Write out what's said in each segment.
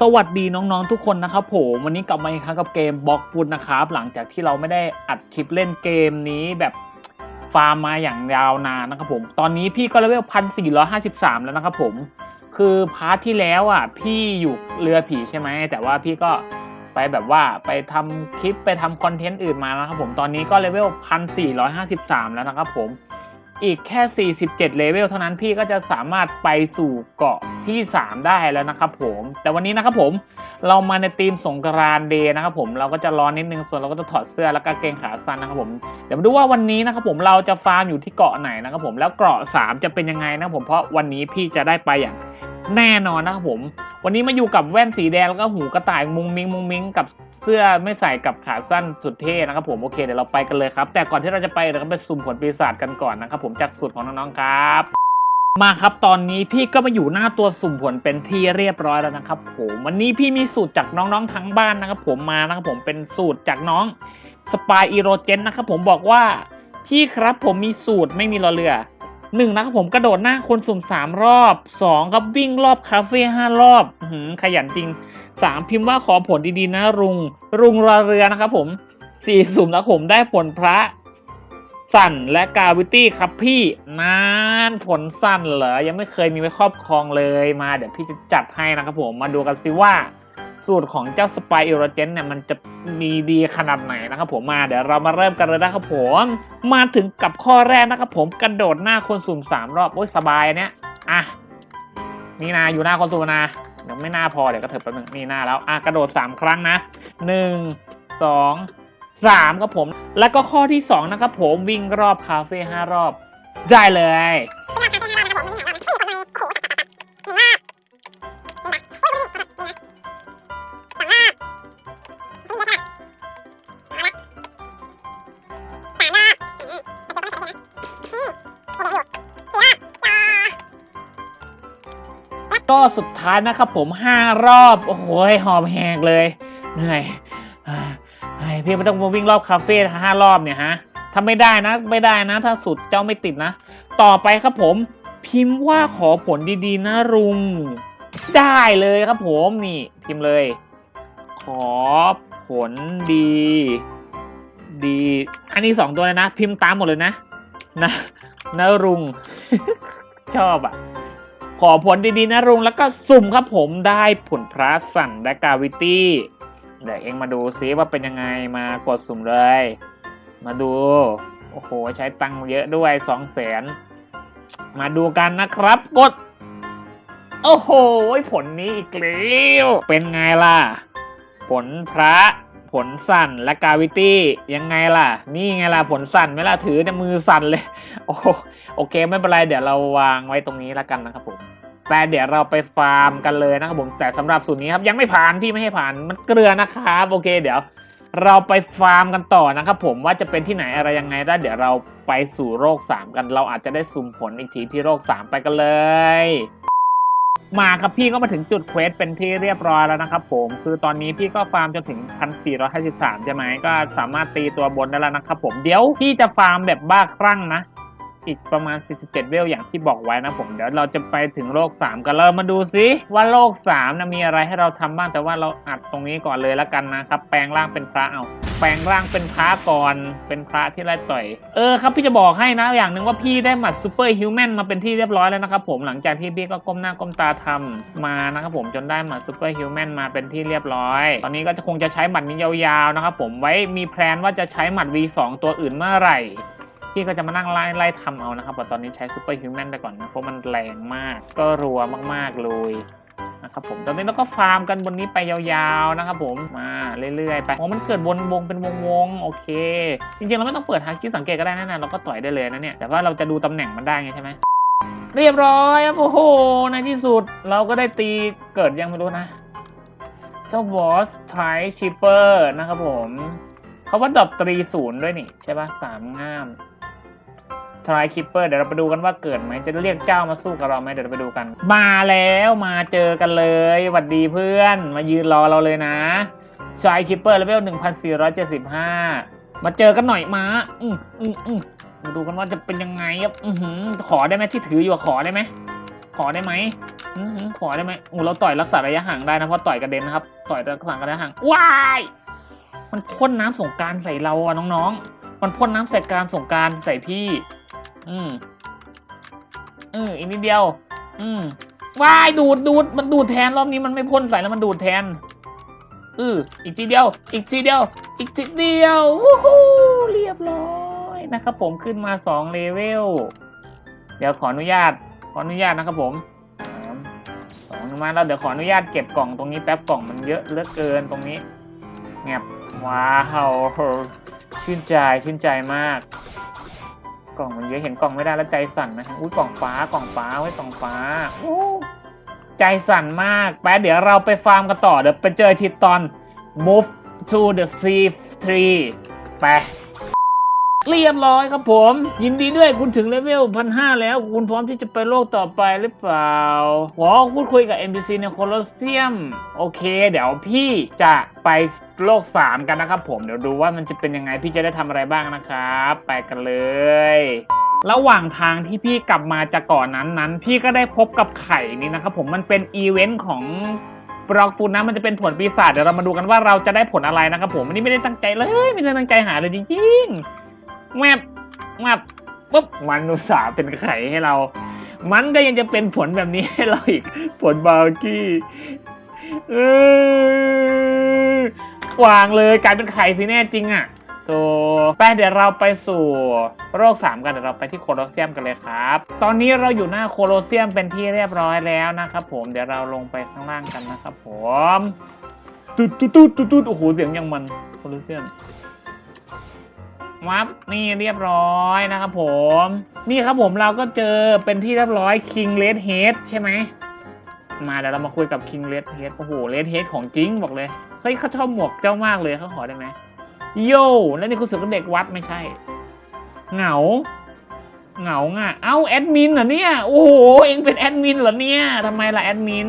สวัสดีน้องๆทุกคนนะครับผมวันนี้กลับมาอีกครั้งกับเกมบล็อกฟุตนะครับ หลังจากที่เราไม่ได้อัดคลิปเล่นเกมนี้แบบฟาร์มมาอย่างยาวนานนะครับผม ตอนนี้พี่ก็เลเวลพันสี่ร้อยห้าสิบสามแล้วนะครับผม คือพาร์ทที่แล้วอะ พี่อยู่เรือผีใช่ไหมแต่ว่าพี่ก็ไปแบบว่าไปทำคลิปไปทำคอนเทนต์อื่นมานะครับผมตอนนี้ก็เลเวลพันสี่ร้อยห้าสิบสามแล้วนะครับผม อีกแค่ 47 เลเวลเท่านั้นพี่ก็จะสามารถไปสู่เกาะที่ 3 ได้แล้วนะครับผม แต่วันนี้นะครับผมเรามาในทีมสงกรานต์เดย์นะครับผมเราก็จะร้อนนิดนึงส่วนเราก็จะถอดเสื้อแล้วก็เกงขาสั้นนะครับผมเดี๋ยวมาดูว่าวันนี้นะครับผมเราจะฟาร์มอยู่ที่เกาะไหนนะครับผมแล้วเกาะ 3 จะเป็นยังไงนะครับผมเพราะวันนี้พี่จะได้ไปอย่าง แน่นอนนะครับผม วันนี้มาอยู่กับแว่นสีแดงแล้วก็หูกระต่ายมุงมิงมุงมิงกับเสื้อไม่ใส่กับขาสั้นสุดเท่นะครับผมโอเคเดี๋ยวเราไปกันเลยครับ แต่ก่อนที่เราจะไปเราก็ไปสุ่มผลปีศาจกันก่อนนะครับผมจากสูตรของน้องๆครับมาครับตอนนี้พี่ก็มาอยู่หน้าตัวสุ่มผลเป็นที่เรียบร้อยแล้วนะครับ ผมวันนี้พี่มีสูตรจากน้องๆทั้งบ้านนะครับผมมานะครับผมเป็นสูตรจากน้องสปายอีโรเจนนะครับผมบอกว่าพี่ครับผมมีสูตรไม่มีรอเรือ หนึ่งนะครับผมกระโดดหน้าคนสุ่มสามรอบสองครับวิ่งรอบคาเฟ่ห้ารอบหืขยันจริงสามพิมพ์ว่าขอผลดีๆนะรุง รุงรอเรือนะครับผมสี่สุ่มแล้วผมได้ผลพระ สั่นและกาวิตี้ครับพี่นานผลสั่นเหรอ ยังไม่เคยมีไว้ครอบครองเลยมาเดี๋ยวพี่จะจัดให้นะครับผมมาดูกันสิว่า สูตรของเจ้าสไปเอโรเจนเนี่ยมันจะ มีดีขนาดไหนนะครับผมมาเดี๋ยวเรามาเริ่มกันเลยนะครับผมมาถึงกับข้อแรกนะครับผมกระโดดหน้าคนสุ่มสามรอบโอ้ยสบายเนี้ยอะนี่นะอยู่หน้าคนสุ่มนะเดี๋ยวไม่น่าพอเดี๋ยวก็เถิบแป๊บนึงนี่หน้าแล้วอะกระโดดสามครั้งนะหนึ่งสองสามครับผม แล้วก็ข้อที่สองนะครับผมวิ่งรอบคาเฟ่ห้ารอบ ได้เลย ท้ายนะครับผมห้ารอบ โอ้โหหอบแหกเลย เหนื่อยเพี่ไม่ต้องมาวิ่งรอบคาเฟ่ห้ารอบเนี่ยฮะถ้าไม่ได้นะ ไม่ได้นะ ถ้าสุดเจ้าไม่ติดนะ ต่อไปครับผม พิมพ์ว่าขอผลดีๆนะรุง ได้เลยครับผมนี่ พิมพ์เลย ขอผลดี ดี อันนี้สองตัวเลยนะ พิมพ์ตามหมดเลยนะ นะนะรุง ชอบอะ ขอผลดีๆนะรุงแล้วก็สุ่มครับผมได้ผลพระสันและกาวิตี้เดี๋ยวเองมาดูซิว่าเป็นยังไงมากดสุ่มเลย มาดู โอ้โห ใช้ตังค์เยอะด้วยสองแสนมาดูกันนะครับกด โอ้โห ผลนี้อีกแล้วเป็นไงล่ะ ผลพระ ผลสั่นและกาวิตี้ยังไงล่ะ นี่ไงล่ะผลสั่นไม่ล่ะถือเนี่ยมือสั่นเลย โอ้โอเคไม่เป็นไรเดี๋ยวเราวางไว้ตรงนี้ล้วกันนะครับผมแต่เดี๋ยวเราไปฟาร์มกันเลยนะครับผมแต่สำหรับสูตรนี้ครับยังไม่ผ่านพี่ไม่ให้ผ่านมันเกลือนะครับโอเคเดี๋ยว เราไปฟาร์มกันต่อนะครับผมว่าจะเป็นที่ไหนอะไรยังไงแล้เดี๋ยวเราไปสู่โรค 3 กันเราอาจจะได้สุ่มผลอีกทีที่โรค 3 ไปกันเลย มาครับพี่ก็มาถึงจุดเควสเป็นที่เรียบร้อยแล้วนะครับผมคือตอนนี้พี่ก็ฟาร์มจนถึง 1453 ใช่ไหมก็สามารถตีตัวบนได้แล้วนะครับผมเดี๋ยวพี่จะฟาร์มแบบบ้าคลั่งนะ อีกประมาณ 47 เวลอย่างที่บอกไว้นะผม เดี๋ยวเราจะไปถึงโลก 3 กันเรามาดูซิว่าโลก3นะมีอะไรให้เราทำบ้างแต่ว่าเราอัดตรงนี้ก่อนเลยแล้วกันนะครับ แปลงร่างเป็นพระเอาแปลงร่างเป็นพระก่อนเป็นพระที่ไล่ต่อย เออครับพี่จะบอกให้นะอย่างหนึ่งว่าพี่ได้หมัดซูเปอร์ฮิวแมนมาเป็นที่เรียบร้อยแล้วนะครับผมหลังจากที่พี่ก็ก้มหน้าก้มตาทำมานะครับผมจนได้หมัดซูเปอร์ฮิวแมนมาเป็นที่เรียบร้อย ตอนนี้ก็จะคงจะใช้หมัดนี้ยาวๆนะครับผมไว้มีแพลนว่าจะใช้หมัด V2 ตัวอื่นเมื่อไหร่ พี่ก็จะมานั่งไล่ไล่ทำเอานะครับแต่ตอนนี้ใช้ซูเปอร์ฮิวแมนไปก่อนนะเพราะมันแรงมากก็รัวมากๆเลยนะครับผมตอนนี้เราก็ฟาร์มกันบนนี้ไปยาวๆนะครับผมมาเรื่อยๆไปโอ๋อมันเกิดวนวงเป็นวงๆโอเค จริงๆเราไม่ต้องเปิดฮาคิสังเกตก็ได้นะเราก็ต่อยได้เลยนะเนี่ยแต่ว่าเราจะดูตำแหน่งมันได้ไงใช่ไหมเรียบร้อยครับโอ้โหในที่สุดเราก็ได้ตีเกิดยังไม่รู้นะ เจ้าบอสไทชิปเปอร์นะครับผมเขาว่าดรอปตรีศูนย์ด้วยนี่ ใช่ปะสามง่าม ทรายคิปเปอร์เดี๋ยวเราไปดูกันว่าเกิดไหมจะเรียกเจ้ามาสู้กับเราไหมเดี๋ยวเราไปดูกัน มาแล้วมาเจอกันเลยหวัดดีเพื่อน มายืนรอเราเลยนะทรายคิปเปอร์เลเวลหนึ่งพันสี่ร้อยเจ็ดสิบห้ามาเจอกันหน่อยมาอืมอืมอืมมาดูกันว่าจะเป็นยังไงครับอือหือขอได้ไหมที่ถืออยู่ขอได้ไหมขอได้ไหมอือหือขอได้ไหมโอ้เราต่อยรักษาระยะห่างได้นะเพราะต่อยกระเด็นนะครับ ต่อยรักษาระยะห่างว้ายมันพ่นน้ำสงกรารใส่เราอะน้องๆ มันพ่นน้ำใส่การสงกรารใส่พี่ อืมเอออีกนิดเดียว อืมวายดูดดูดมันดูดแทนรอบนี้มันไม่พ่นใส่แล้วมันดูดแทนเอออีกทีเดียว อีกทีเดียว อีกทีเดียววู้ฮู้เรียบร้อยนะครับผมขึ้นมาสองเลเวลเดี๋ยวขออนุญาต ขออนุญาตนะครับผมสองมาแล้วเดี๋ยวขออนุญาตเก็บกล่องตรงนี้แป๊บกล่องมันเยอะเลือเกินตรงนี้เงียบว้าวชื่นใจชื่นใจมาก กล่องมันเยอะเห็นกล่องไม่ได้แล้วใจสั่นนะอุ้ยกล่องฟ้ากล่องฟ้าไว้กล่องฟ้าโอ้ใจสั่นมากไปเดี๋ยวเราไปฟาร์มกันต่อเดี๋ยวไปเจอทีตอน move to the sea tree ไป เรียบร้อยครับผม ยินดีด้วยคุณถึงเลเวลพันห้าแล้ว คุณพร้อมที่จะไปโลกต่อไปหรือเปล่าหอพูดคุยกับ NPC ในโคลอสเซียม โอเค เดี๋ยวพี่จะไปโลก 3 กันนะครับผมเดี๋ยวดูว่ามันจะเป็นยังไงพี่จะได้ทำอะไรบ้างนะครับ ไปกันเลย ระหว่างทางที่พี่กลับมาจากก่อนนั้นนั้น พี่ก็ได้พบกับไข่นี้นะครับผมมันเป็นอีเวนต์ของบล็อกฟูดนะมันจะเป็นผลปีศาจเดี๋ยวเรามาดูกันว่าเราจะได้ผลอะไรนะครับผมอันนี้ไม่ได้ตั้งใจเลย ไม่ได้ตั้งใจหาเลยจริงๆ แมบแมบปุ๊บมันอุตส่าห์เป็นไข่ให้เรา มันก็ยังจะเป็นผลแบบนี้ให้เราอีก ผลบาร์กี้เออวางเลยกลายเป็นไข่สิแน่จริงอะโตไปเดี๋ยวเราไปสู่โรคสามกันเดี๋ยวเราไปที่โคลอเซียมกันเลยครับ ตอนนี้เราอยู่หน้าโคลอเซียมเป็นที่เรียบร้อยแล้วนะครับผมเดี๋ยวเราลงไปข้างล่างกันนะครับผมตุ๊ดตุ๊ดตุ๊ดตุ๊ดตุ๊ดโอ้โหเสียงยังมันโคลอเซียม วับนี่เรียบร้อยนะครับผม นี่ครับผมเราก็เจอเป็นที่เรียบร้อย King Red Head ใช่ไหมมาเดี๋ยวเรามาคุยกับ King Red Head โอ้โห Red Head ของจริงบอกเลย เฮ้ยเขาชอบหมวกเจ้ามากเลยเขาขอได้ไหมโย่แล้วนี่คุณสึกว่าเด็กวัดไม่ใช่ เหงา เหงาง่ะเอ้าแอดมินเหรอเนี่ย โอ้โห เองเป็นแอดมินเหรอเนี่ยทำไมล่ะแอดมิน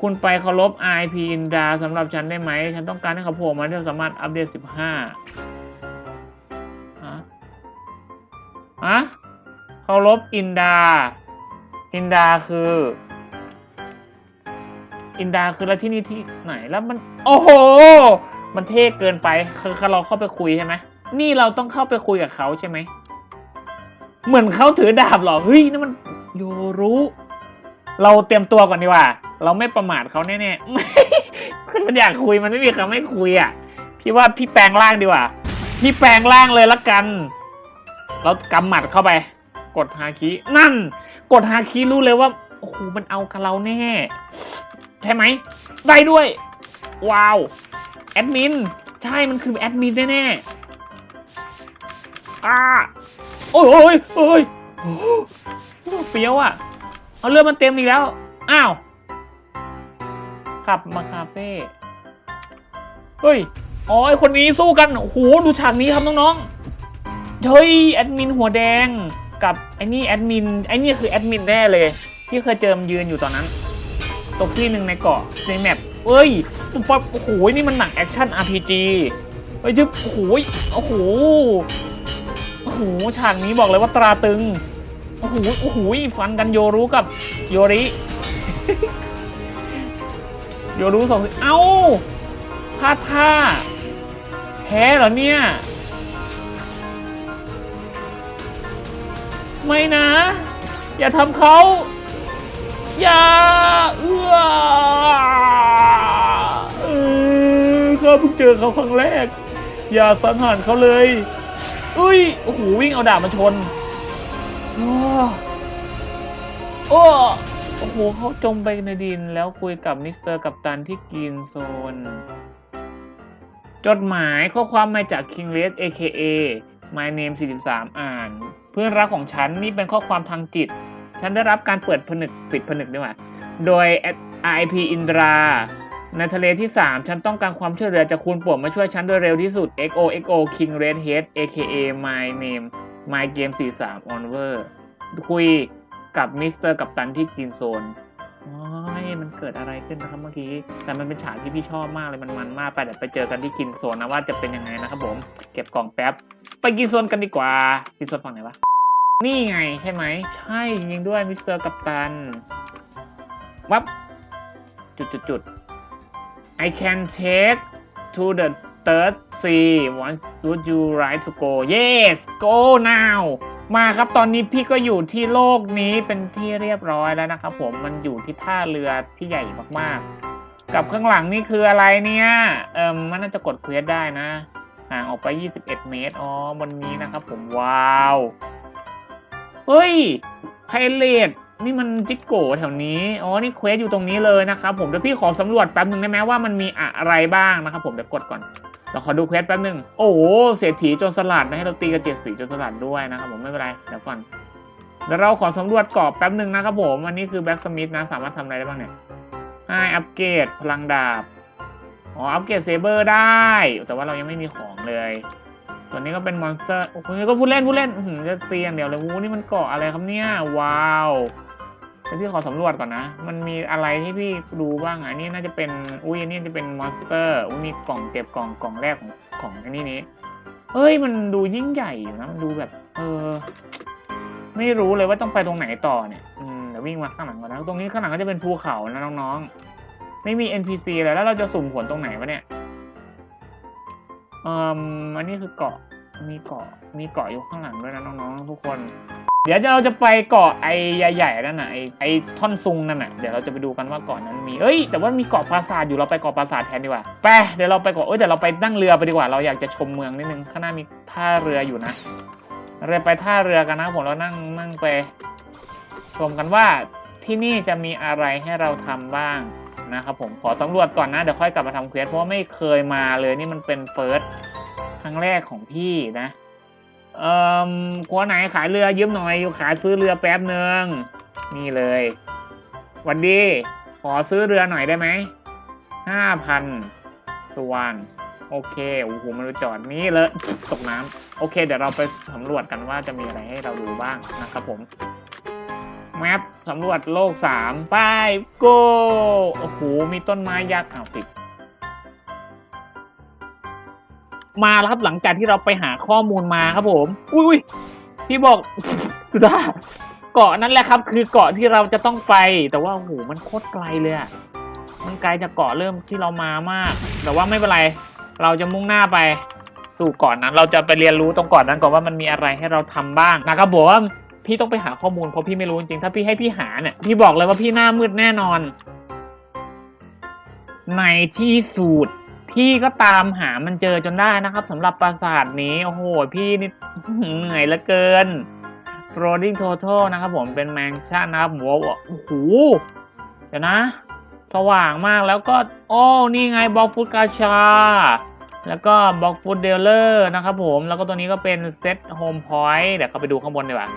คุณไปเคารพ IP อินดาสำหรับฉันได้ไหม ฉันต้องการให้เขาโผล่มาที่สามารถอัปเดต 15ะเคารพอินดา อินดาคือ อินดาคือแล้วที่นี่ที่ไหนแล้วมัน โอ้โห มันเท่เกินไป คือเราเข้าไปคุยใช่ไหมนี่เราต้องเข้าไปคุยกับเขาใช่ไหม เหมือนเขาถือดาบหรอ เฮ้ยนี่นมันโยรู้ เราเตรียมตัวก่อนดีกว่า เราไม่ประมาทเขาแน่ๆไม่คือมันอยากคุยมันไม่มีคำไม่คุยอะ พี่ว่าพี่แปลงร่างดีกว่า พี่แปลงร่างเลยละกัน แล้วกำหมัดเข้าไป กดฮาคินั่น กดฮาคิรู้เลยว่าโอ้โหมันเอากับเราแน่ใช่ไหมได้ด้วย ว้าวแอดมินใช่มันคือแอดมินแน่ๆอ่าโอ้ยโอ้ยโอ้ยโอ้โหเฟี้ยวอะ เอาเรือมันเต็มอีกแล้ว อ้าวขับมาคาเฟ่เฮ้ย อ๋อไอคนนี้สู้กัน โอ้โห ดูฉากนี้ครับน้องๆ เฮ้ยแอดมินหัวแดงกับไอ้นี่แอดมินไอ้นี่คือแอดมินแน่เลยที่เคยเจอมยืนอยู่ตอนนั้นตกที่หนึ่งในเกาะในแมปเอ้ยปุ๊บปั๊บโอ้โหนี่มันหนังแอคชั่น RPG เฮ้ยจึ๊บโอ้โหโอ้โหโอ้โหฉากนี้บอกเลยว่าตราตึงโอ้โหโอ้โหฟันกันโยรุกับโยริโยรุสองเอ้าพลาดท่าแพ้เหรอเนี่ย ไม่นะ อย่าทำเขา อย่าเอื้อเออข้าเพิ่งเจอเขาครั้งแรก อย่าสังหารเขาเลยอุ้ยโอ้โหวิ่งเอาดาบมาชนโอ้โอ้โอ้โหเขาจมไปในดินแล้วคุยกับมิสเตอร์กัปตันที่กินโซน จดหมายข้อความมาจาก King Red AKA My Name 43 อ่าน พื่อนรักของฉันนี่เป็นข้อความทางจิต ฉันได้รับการเปิดผนึกปิดผนึกด้วยว่าโดย IP อินดราในทะเลที่ 3 ฉันต้องการความช่วยเหลือจากคุณปวดมาช่วยฉันโดยเร็วที่สุด XOXO King Red Head AKA My Name My Game 43 Onver คุยกับมิสเตอร์กัปตันที่กินโซน มันเกิดอะไรขึ้นนะครับเมื่อกี้ แต่มันเป็นฉากที่พี่ชอบมากเลยมันมันมากไปเดี๋ยวไปเจอกันที่กินโซนนะว่าจะเป็นยังไงนะครับผม เก็บกล่องแป๊บ ไปกินโซนกันดีกว่า กินโซนฝั่งไหนวะ นี่ไงใช่ไหม ใช่จริงด้วยมิสเตอร์กัปตัน วับ จุดจุดจุด I can take to the third sea What would you like to go Yes go now มาครับตอนนี้พี่ก็อยู่ที่โลกนี้เป็นที่เรียบร้อยแล้วนะครับผมมันอยู่ที่ท่าเรือที่ใหญ่มากๆ กับข้างหลังนี่คืออะไรเนี่ยเอิมมันน่าจะกดเควสได้นะห่างออกไป 21 เมตรอ๋อบนนี้นะครับผมว้าวเฮ้ยไพเรตนี่มันจิกโกแถวนี้ อ๋อ นี่เควสอยู่ตรงนี้เลยนะครับผม เดี๋ยวพี่ขอสำรวจแป๊บหนึ่งได้ไหมว่ามันมีอะไรบ้างนะครับผม เดี๋ยวกดก่อน เราขอดูเควสแป๊บหนึ่งโอ้โห เศรษฐีโจรสลัดนะให้เราตีกับเจ็ดสีโจรสลัดด้วยนะครับผมไม่เป็นไร เดี๋ยวก่อน เดี๋ยวเราขอสำรวจกรอบแป๊บหนึ่งนะครับผมอันนี้คือแบ็กสมิธนะ สามารถทำอะไรได้บ้างเนี่ยให้อัปเกรดพลังดาบ อ๋อ อัปเกรดเซเบอร์ได้ แต่ว่าเรายังไม่มีของเลย ตัวนี้ก็เป็นมอนสเตอร์ โอ้โหก็พูดเล่นพูดเล่นจะตีอย่างเดียวเลยโอ้โหนี่มันเกาะอะไรครับเนี่ย ว้าว เดี๋ยวพี่ขอสำรวจก่อนนะ มันมีอะไรที่พี่ดูบ้างอะอันนี่น่าจะเป็น อุ้ยอันนี้จะเป็นมอนสเตอร์อุ้ยมีกล่องเก็บกล่องกล่องแรกของของอันนี้นี้เฮ้ยมันดูยิ่งใหญ่อยู่นะ มันดูแบบ เออ ไม่รู้เลยว่าต้องไปตรงไหนต่อเนี่ย อืมเดี๋ยววิ่งมาข้างหลังก่อนนะ ตรงนี้ข้างหลังก็จะเป็นภูเขานะน้องๆ ไม่มี NPC เลยแล้วเราจะสุ่มผลตรงไหนวะเนี่ยเอ่ออันนี้คือเกาะ มีเกาะ มีเกาะอยู่ข้างหลังด้วยนะน้องๆทุกคน เดี๋ยวเราจะไปเกาะไอ้ใหญ่ๆนั่นน่ะไอ้ไอ้ท่อนซุงนั่นน่ะเดี๋ยวเราจะไปดูกันว่าเกาะนั้นมีเอ้ยแต่ว่ามีเกาะปราสาทอยู่เราไปเกาะปราสาทแทนดีกว่าไปเดี๋ยวเราไปเกาะเอ้ยเดี๋ยวเราไปนั่งเรือไปดีกว่าเราอยากจะชมเมืองนิดนึงข้างหน้ามีท่าเรืออยู่นะเราไปท่าเรือกันนะผมเรานั่งนั่งไปชมกันว่าที่นี่จะมีอะไรให้เราทำบ้างนะครับผมขอสำรวจก่อนนะเดี๋ยวค่อยกลับมาทำเควสเพราะว่าไม่เคยมาเลยนี่มันเป็นเฟิร์สครั้งแรกของพี่นะ เอ่อกัวไหนขายเรือยืมหน่อยอยู่ขายซื้อเรือแป๊บหนึ่งนี่เลยวันดี ขอซื้อเรือหน่อยได้ไหมห้าพันตวนโอเคโอ้โหมันจอดนี้เลยตกน้ำโอเค เดี๋ยวเราไปสำรวจกันว่าจะมีอะไรให้เราดูบ้างนะครับผมแมปสำรวจโลกสามไปโกโอ้โหมีต้นไม้ยักษ์อ้าวติด มาแล้วครับหลังจากที่เราไปหาข้อมูลมาครับผม อุ้ยพี่บอกสุดาเกาะนั่นแหละครับ คือเกาะที่เราจะต้องไป แต่ว่าโอ้โหมันโคตรไกลเลยอะมันไกลจากเกาะเริ่มที่เรามามาก แต่ว่าไม่เป็นไร เราจะมุ่งหน้าไปสู่เกาะนั้น เราจะไปเรียนรู้ตรงเกาะนั้นก่อนว่ามันมีอะไรให้เราทำบ้างนะครับผมพี่ต้องไปหาข้อมูลเพราะพี่ไม่รู้จริงถ้าพี่ให้พี่หาเนี่ยพี่บอกเลยว่าพี่หน้ามืดแน่นอน ในที่สุด พี่ก็ตามหามันเจอจนได้นะครับสำหรับปราสาทนี้ โอ้โห พี่นี่เหนื่อยเหลือเกิน Rolling Total นะครับผมเป็นแมงชั่นนะครับหัวโอ้โหเดี๋ยวนะ สว่างมากแล้วก็ โอ้นี่ไงบล็อกฟุตกาชา แล้วก็บล็อกฟุตเดลเลอร์นะครับผม แล้วก็ตัวนี้ก็เป็นเซตโฮมพอยต์เดี๋ยวเขาไปดูข้างบนดีกว่า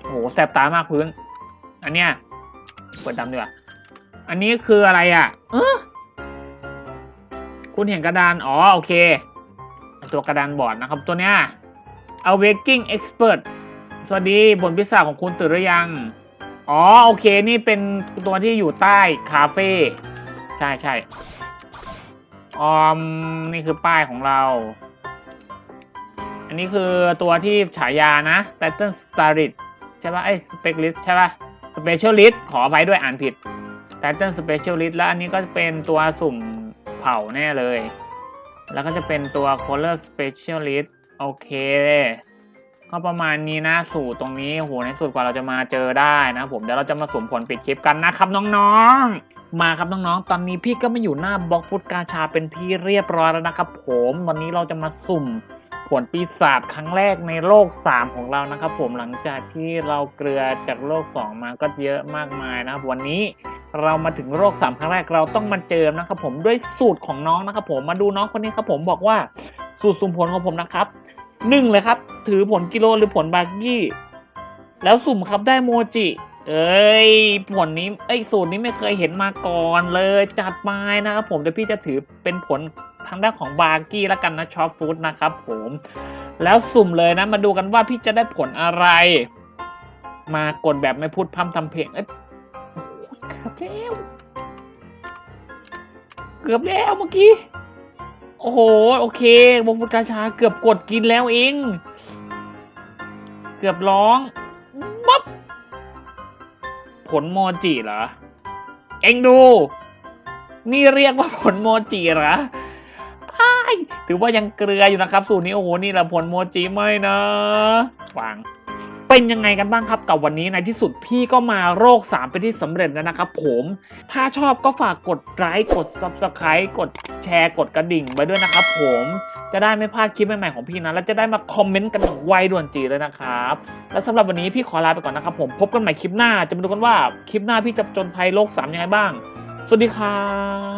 โอ้โหแสบตามากพื้น อันเนี้ยเปิดดำดีกว่า อันนี้คืออะไรอะ เออ คุณเห็นกระดาน อ๋อ โอเค ตัวกระดานบอร์ดนะครับ ตัวเนี้ย Awaking Expert สวัสดีบนพิศาของคุณตื่นหรือยัง อ๋อ โอเค นี่เป็นตัวที่อยู่ใต้คาเฟ่ ใช่ใช่ออมนี่คือป้ายของเรา อันนี้คือตัวที่ฉายานะ Titan Starit ใช่ปะไอ้ Specialist ใช่ปะ Specialist ขออภัยด้วยอ่านผิด Titan Specialist แล้วอันนี้ก็เป็นตัวสุ่ม เผาแน่เลย แล้วก็จะเป็นตัว Color Specialist โอเค ก็ประมาณนี้นะสูตรตรงนี้โหในสุดกว่าเราจะมาเจอได้นะผมเดี๋ยวเราจะมาสุ่มผลปิดคลิปกันนะครับน้องๆ มาครับน้องๆ ตอนนี้พี่ก็มาอยู่หน้าบล็อกฟุตกาชาเป็นที่เรียบร้อยแล้วนะครับผม วันนี้เราจะมาสุ่ม ผลปีศาจครั้งแรกในโลก 3 ของเรานะครับ ผมหลังจากที่เราเกลือจากโลก 2 มาก็เยอะมากมายนะครับ วันนี้เรามาถึงโลก3ครั้งแรกเราต้องมาเจอนะครับ ผมด้วยสูตรของน้องนะครับ ผมมาดูน้องคนนี้ครับ ผมบอกว่าสูตรสุ่มผลของผมนะครับหนึ่งเลยครับ ถือผลกิโลหรือผลบากี้ แล้วสุ่มครับได้โมจิ เอ้ยผลนี้เอ้สูตรนี้ไม่เคยเห็นมาก่อนเลยจัดมานะครับผมเดี๋ยวพี่จะถือเป็นผล ทางด้านของบาร์กี้แล้วกันนะชอปฟู้ดนะครับผมแล้วสุ่มเลยนะมาดูกันว่าพี่จะได้ผลอะไร มากดแบบไม่พูดพร่ำทำเพลงเอ้ยโอ้โหเกือบแล้วเกือบแล้วเมื่อกี้ โอ้โห โอเควงฟุตกาชาเกือบกดกินแล้วเอง เกือบร้องปั๊บผลโมจิเหรอ เอ็งดู นี่เรียกว่าผลโมจิเหรอายถือว่ายังเกลืออยู่นะครับ สูตรนี้โอ้โหนี่แหละผลโมจิไม่นะฟังเป็นยังไงกันบ้างครับกับวันนี้ในที่สุดพี่ก็มาโรค3เป็นที่สำเร็จแล้วนะครับผม ถ้าชอบก็ฝากกดไลค์กด subscribe กดแชร์กดกระดิ่งไว้ด้วยนะครับผมจะได้ไม่พลาดคลิปใหม่ๆของพี่นะ และจะได้มาคอมเมนต์กันอย่างไวด่วนจีเลยนะครับ และสำหรับวันนี้พี่ขอลาไปก่อนนะครับผมพบกันใหม่คลิปหน้า จะมาดูกันว่าคลิปหน้าพี่จะจนภัยโลก 3 ยังไงบ้าง สวัสดีครับ